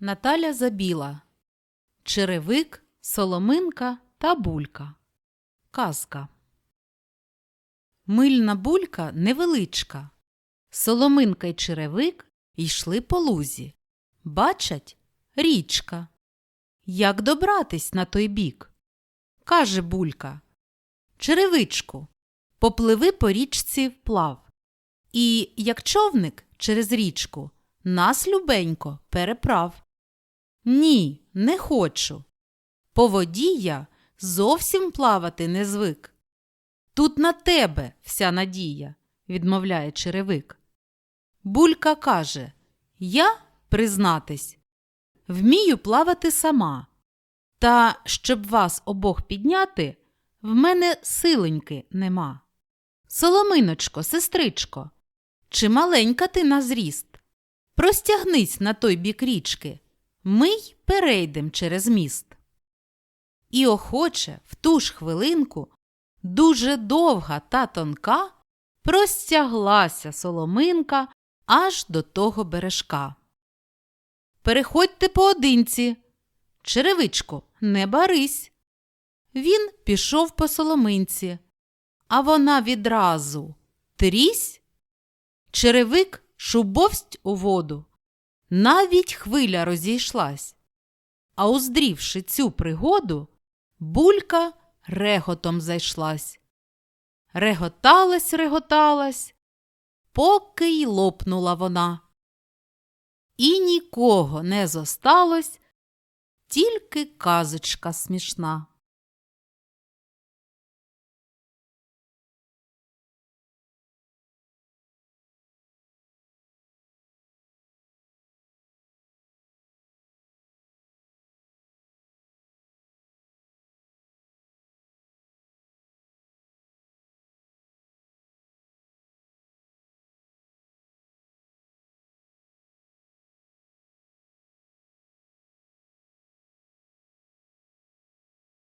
Наталя Забіла Черевик, Соломинка та Булька Казка Мильна булька невеличка. Соломинка й черевик йшли по лузі. Бачать річка. Як добратись на той бік? Каже булька. Черевичку, попливи по річці вплав. І, як човник через річку, нас любенько переправ. Ні, не хочу. По воді я зовсім плавати не звик. Тут на тебе вся надія, відмовляє черевик. Булька каже Я, признатись, вмію плавати сама. Та щоб вас обох підняти, в мене силеньки нема. Соломиночко, сестричко, чи маленька ти на зріст? Простягнись на той бік річки, ми й перейдем через міст. І охоче в ту ж хвилинку дуже довга та тонка простяглася соломинка аж до того бережка. Переходьте поодинці. Черевичко, не барись. Він пішов по соломинці, а вона відразу трісь. Черевик шубовсть у воду. Навіть хвиля розійшлась. А уздрівши цю пригоду, булька реготом зайшлась. Реготалась, реготалась, поки й лопнула вона. І нікого не зосталось, тільки казочка смішна.